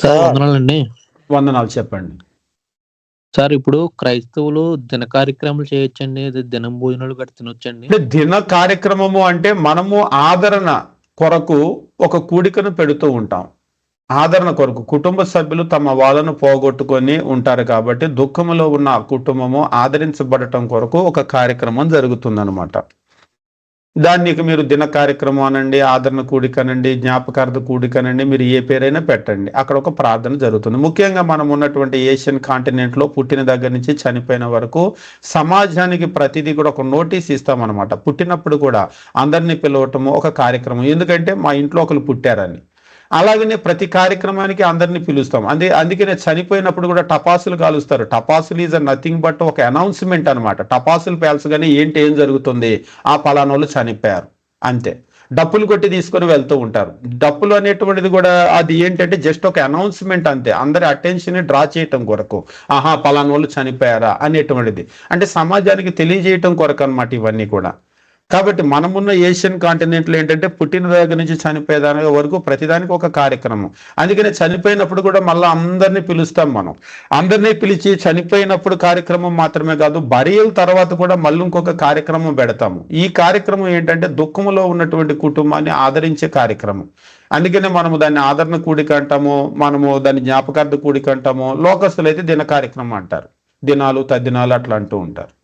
Sir వందనాలండి. వందనాలు చెప్పండి. సార్ ఇప్పుడు క్రైస్తవులు దిన కార్యక్రమాలు చేయొచ్చండి దినం భోజనాలు గట్టి తినొచ్చండి? దిన కార్యక్రమము అంటే మనము ఆదరణ కొరకు ఒక కూడికను పెడుతూ ఉంటాం. ఆదరణ కొరకు కుటుంబ సభ్యులు తమ వాళ్ళను పోగొట్టుకొని ఉంటారు కాబట్టి దుఃఖములో ఉన్న కుటుంబము ఆదరించబడటం కొరకు ఒక కార్యక్రమం జరుగుతుందన్నమాట. దాన్ని ఇక మీరు దిన కార్యక్రమం అనండి ఆదరణ కూడిక అనండి జ్ఞాపకార్థ కూడిక అనండి మీరు ఏ పేరైనా పెట్టండి. అక్కడ ఒక ప్రార్థన జరుగుతుంది. ముఖ్యంగా మనం ఉన్నటువంటి ఏషియన్ కాంటినెంట్లో పుట్టిన దగ్గర నుంచి చనిపోయిన వరకు సమాజానికి ప్రతిదీ కూడా ఒక నోటీస్ ఇస్తామన్నమాట. పుట్టినప్పుడు కూడా అందరినీ పిలవటము ఒక కార్యక్రమం. ఎందుకంటే మా ఇంట్లో ఒకరు పుట్టారని. అలాగనే ప్రతి కార్యక్రమానికి అందరినీ పిలుస్తాం. అందే అందుకనే చనిపోయినప్పుడు కూడా టపాసులు కాలుస్తారు. టపాసులు ఈజ్ నథింగ్ బట్ ఒక అనౌన్స్మెంట్ అనమాట టపాసులు పేల్చగానే ఏంటి ఏం జరుగుతుంది? ఆ పలానోళ్ళు చనిపోయారు. అంతే. డప్పులు కొట్టి తీసుకొని వెళ్తూ ఉంటారు. డప్పులు అనేటువంటిది కూడా అది ఏంటంటే జస్ట్ ఒక అనౌన్స్మెంట్ అంతే. అందరి అటెన్షన్ డ్రా చేయటం కొరకు. ఆహా పలానోళ్ళు చనిపోయారా అనేటువంటిది. అంటే సమాజానికి తెలియజేయటం కొరకు అనమాట ఇవన్నీ కూడా. కాబట్టి మనమున్న ఏషియన్ కాంటినెంట్లో ఏంటంటే పుట్టిన దగ్గర నుంచి చనిపోయేదాని వరకు ప్రతిదానికి ఒక కార్యక్రమం. అందుకని చనిపోయినప్పుడు కూడా మళ్ళీ అందరినీ పిలుస్తాం మనం. అందరినీ పిలిచి చనిపోయినప్పుడు కార్యక్రమం మాత్రమే కాదు బరియల్ తర్వాత కూడా మళ్ళీ ఇంకొక కార్యక్రమం పెడతాము. ఈ కార్యక్రమం ఏంటంటే దుఃఖములో ఉన్నటువంటి కుటుంబాన్ని ఆదరించే కార్యక్రమం. అందుకనే మనము దాన్ని ఆదరణ కూడిక అంటాము మనము దాన్ని జ్ఞాపకార్థ కూడిక అంటాము లోకస్తులు అయితే దిన కార్యక్రమం అంటారు. దినాలు తద్దినాలు అట్లా అంటూ ఉంటారు.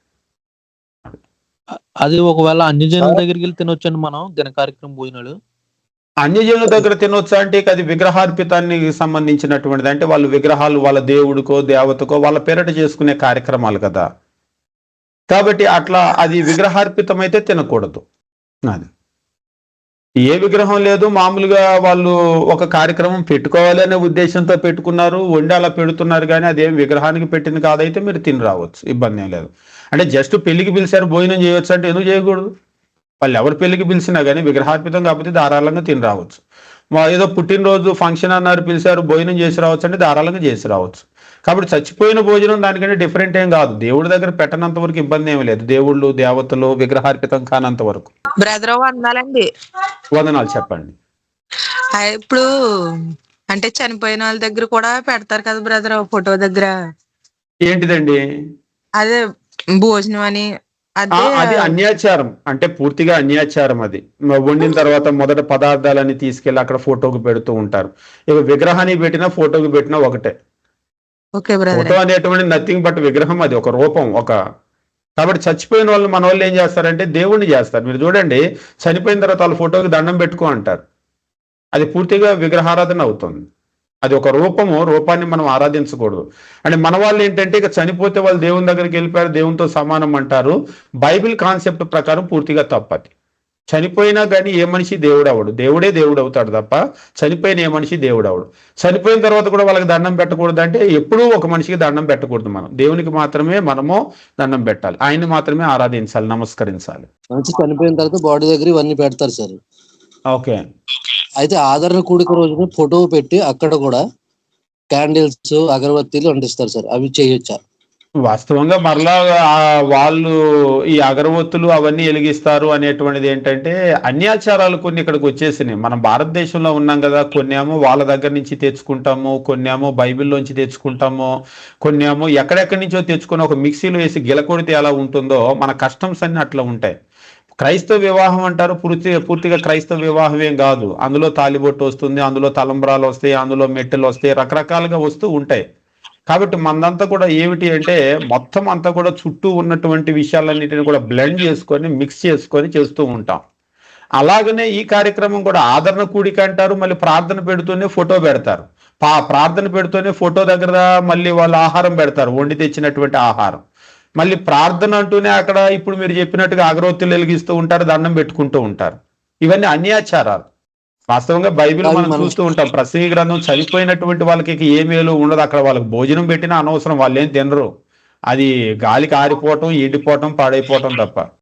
అది ఒకవేళ అన్ని జనుల దగ్గరికి వెళ్ళి తినొచ్చండి మనం దిన కార్యక్రమం భోజనాలు. అన్యజనుల దగ్గర తినొచ్చా అంటే అది విగ్రహార్పితానికి సంబంధించినటువంటిది. అంటే వాళ్ళు విగ్రహాలు వాళ్ళ దేవుడికో దేవతకో వాళ్ళ పేరట చేసుకునే కార్యక్రమాలు కదా. కాబట్టి అట్లా అది విగ్రహార్పితం అయితే తినకూడదు. అది. ఏ విగ్రహం లేదు మామూలుగా వాళ్ళు ఒక కార్యక్రమం పెట్టుకోవాలి అనే ఉద్దేశంతో పెట్టుకున్నారు వండి అలా పెడుతున్నారు కానీ అదేం విగ్రహానికి పెట్టింది కాదైతే మీరు తిని రావచ్చు. ఇబ్బంది ఏం లేదు. అంటే జస్ట్ పెళ్ళికి పిలిచారు భోజనం చేయొచ్చు అంటే ఎందుకు చేయకూడదు? వాళ్ళు ఎవరు పెళ్ళికి పిలిచినా కానీ విగ్రహార్పితం కాకపోతే ధారాళంగా తిని రావచ్చు. ఏదో పుట్టినరోజు ఫంక్షన్ అన్నారు పిలిచారు భోజనం చేసి రావచ్చు అంటే ధారాళంగా చేసి రావచ్చు. కాబట్టి చచ్చిపోయిన భోజనం దానికంటే డిఫరెంట్ ఏం కాదు. దేవుడి దగ్గర పెట్టనంత వరకు ఇబ్బంది ఏమీ లేదు. దేవుళ్ళు దేవతలు విగ్రహార్పితం కానంత వరకు. బ్రదర్ వందాలండి. వందనాలు చెప్పండి. ఇప్పుడు అంటే చనిపోయిన వాళ్ళ దగ్గర కూడా పెడతారు కదా బ్రదర్ ఫోటో దగ్గర. ఏంటిదండి? అదే భోజనం అని అదే అన్యాచారం. అంటే పూర్తిగా అన్యాచారం అది. వండిన తర్వాత మొదట పదార్థాలన్నీ తీసుకెళ్ళి అక్కడ ఫోటోకి పెడుతూ ఉంటారు. ఇక విగ్రహానికి పెట్టినా ఫోటోకి పెట్టినా ఒకటే. ఫోటో అనేటువంటి నథింగ్ బట్ విగ్రహం అది ఒక రూపం ఒక కాబట్టి చచ్చిపోయిన వాళ్ళు మన వాళ్ళు ఏం చేస్తారంటే దేవుణ్ణి చేస్తారు. మీరు చూడండి చనిపోయిన తర్వాత వాళ్ళ ఫోటోకి దండం పెట్టుకో అంటారు. అది పూర్తిగా విగ్రహారాధన అవుతుంది. అది ఒక రూపము రూపాన్ని మనం ఆరాధించకూడదు. అంటే మన వాళ్ళు ఏంటంటే ఇక చనిపోతే వాళ్ళు దేవుని దగ్గరికి వెళ్ళిపోయారు దేవునితో సమానం అంటారు. బైబిల్ కాన్సెప్ట్ ప్రకారం పూర్తిగా తప్పది చనిపోయినా కానీ ఏ మనిషి దేవుడు అవడు దేవుడే దేవుడు అవుతాడు తప్ప చనిపోయిన ఏ మనిషి దేవుడు అవడు చనిపోయిన తర్వాత కూడా వాళ్ళకి దండం పెట్టకూడదు అంటే ఎప్పుడూ ఒక మనిషికి దండం పెట్టకూడదు మనం. దేవునికి మాత్రమే మనము దండం పెట్టాలి. ఆయన్ని మాత్రమే ఆరాధించాలి నమస్కరించాలి. మంచి చనిపోయిన తర్వాత బాడీ దగ్గర ఇవన్నీ పెడతారు సార్. ఓకే. అయితే ఆదరణ కూడిక రోజున ఫోటో పెట్టి అక్కడ కూడా క్యాండిల్స్ అగరబత్తీలు అంటిస్తారు సార్. అవి చేయొచ్చా? వాస్తవంగా మరలా వాళ్ళు ఈ అగరవత్తులు అవన్నీ వెలిగిస్తారు అనేటువంటిది ఏంటంటే అన్యాచారాలు కొన్ని ఇక్కడికి వచ్చేసినాయి. మనం భారతదేశంలో ఉన్నాం కదా కొన్నేమో వాళ్ళ దగ్గర నుంచి తెచ్చుకుంటాము కొన్నేమో బైబిల్లోంచి తెచ్చుకుంటాము కొన్నేమో ఎక్కడెక్కడి నుంచో తెచ్చుకొని ఒక మిక్సీలో వేసి గిలకొడితే ఎలా ఉంటుందో మన కస్టమ్స్ అన్ని అట్లా ఉంటాయి. క్రైస్తవ వివాహం అంటారు పూర్తి పూర్తిగా క్రైస్తవ వివాహం ఏం కాదు. అందులో తాలిబొట్టు వస్తుంది అందులో తలంబ్రాలు వస్తాయి అందులో మెట్టెలు వస్తాయి రకరకాలుగా వస్తూ ఉంటాయి. కాబట్టి మనదంతా కూడా ఏమిటి అంటే మొత్తం అంతా కూడా చుట్టూ ఉన్నటువంటి విషయాలన్నిటిని కూడా బ్లెండ్ చేసుకొని మిక్స్ చేసుకొని చేస్తూ ఉంటాం. అలాగనే ఈ కార్యక్రమం కూడా ఆదరణ కూడిక అంటారు మళ్ళీ ప్రార్థన పెడుతూనే ఫోటో పెడతారు. పా ప్రార్థన పెడుతూనే ఫోటో దగ్గర మళ్ళీ వాళ్ళు ఆహారం పెడతారు వండి తెచ్చినటువంటి ఆహారం. మళ్ళీ ప్రార్థన అంటూనే అక్కడ ఇప్పుడు మీరు చెప్పినట్టుగా అగరవత్తులు వెలిగిస్తూ ఉంటారు దండం పెట్టుకుంటూ ఉంటారు. ఇవన్నీ అన్యాచారాలు. వాస్తవంగా బైబిల్ మనం చూస్తూ ఉంటాం. ప్రసంగి గ్రంథం చనిపోయినటువంటి వాళ్ళకి ఏ మేలు ఉండదు. అక్కడ వాళ్ళకి భోజనం పెట్టినా అనవసరం వాళ్ళు ఏం తినరు. అది గాలికి ఆరిపోవటం ఎండిపోవటం పాడైపోవటం తప్ప.